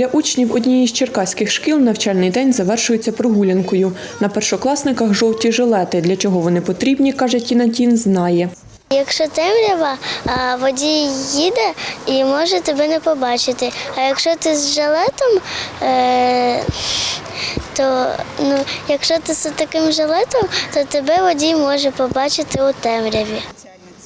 Для учнів однієї з черкаських шкіл навчальний день завершується прогулянкою. На першокласниках жовті жилети. Для чого вони потрібні, каже Тіна Тін, знає. Якщо темрява, водій їде і може тебе не побачити. А якщо ти з жилетом, е, то ну, якщо ти з таким жилетом, то тебе водій може побачити у темряві.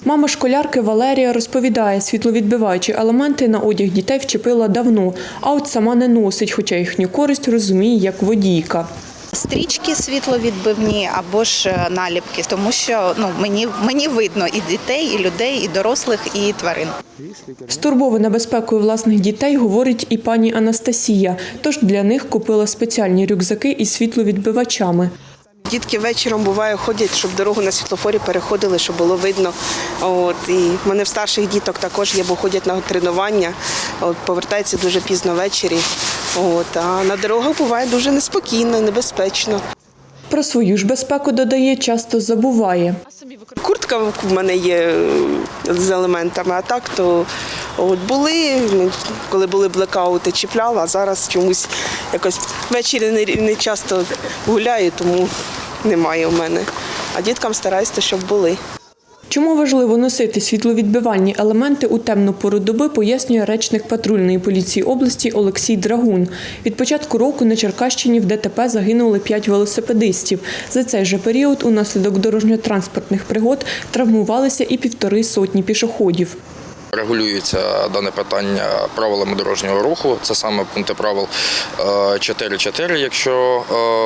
Мама школярки Валерія розповідає, світловідбиваючі елементи на одяг дітей вчепила давно, а от сама не носить, хоча їхню користь розуміє як водійка. Стрічки світловідбивні або ж е, наліпки, тому що ну мені мені видно і дітей, і людей, і дорослих, і тварин. Стурбована безпекою власних дітей говорить і пані Анастасія. Тож для них купила спеціальні рюкзаки із світловідбивачами. Дітки вечором буває ходять, щоб дорогу на світлофорі переходили, щоб було видно. От і в мене в старших діток також є, бо ходять на тренування. От повертаються дуже пізно ввечері. От а на дорогах буває дуже неспокійно, небезпечно. Про свою ж безпеку додає, часто забуває. Куртка в мене є е, з елементами, а так то от були, ну, коли були блекаути, чіпляла, а зараз чомусь якось ввечері не, не часто гуляю, тому немає в мене. А діткам стараюся, щоб були. Чому важливо носити світловідбивальні елементи у темну пору доби, пояснює речник патрульної поліції області Олексій Драгун. Від початку року на Черкащині в ДТП загинули п'ять велосипедистів. За цей же період унаслідок дорожньо-транспортних пригод травмувалися і півтори сотні пішоходів. Регулюється дане питання правилами дорожнього руху. Це саме пункти правил е, 4.4, якщо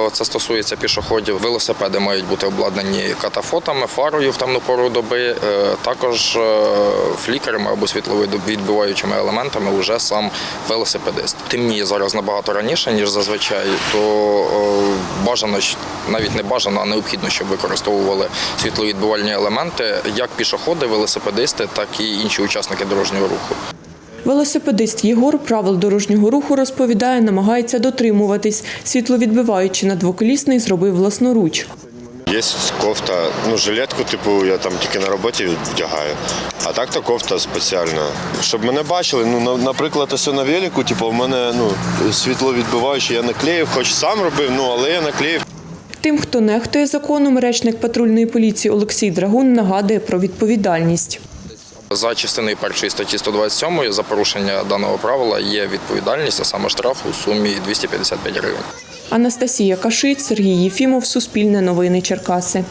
е, це стосується пішоходів. Велосипеди мають бути обладнані катафотами, фарою в темну пору доби, е, також е, флікерами або світловідбиваючими елементами вже сам велосипедист. Темніє зараз набагато раніше, ніж зазвичай, то е, бажано, навіть не бажано, а необхідно, щоб використовували світловідбивальні елементи як пішоходи, велосипедисти, так і інші учасники дорожнього руху. Велосипедист Єгор правил дорожнього руху розповідає, намагається дотримуватись. Світловідбиваючи на двоколісний зробив власноруч. Є кофта, ну жилетку, типу, я там тільки на роботі вдягаю. А так то кофта спеціальна. Щоб мене бачили, ну наприклад, ось на велику, типу, в мене ну, світловідбиваючий, я наклеїв, хоч сам робив, ну але я наклеїв. Тим, хто нехтує законом, речник патрульної поліції Олексій Драгун нагадує про відповідальність. За частиною першої статті 127 за порушення даного правила є відповідальність, а саме штраф у сумі 255 гривень. Анастасія Кашиць, Сергій Єфімов, Суспільне новини Черкаси.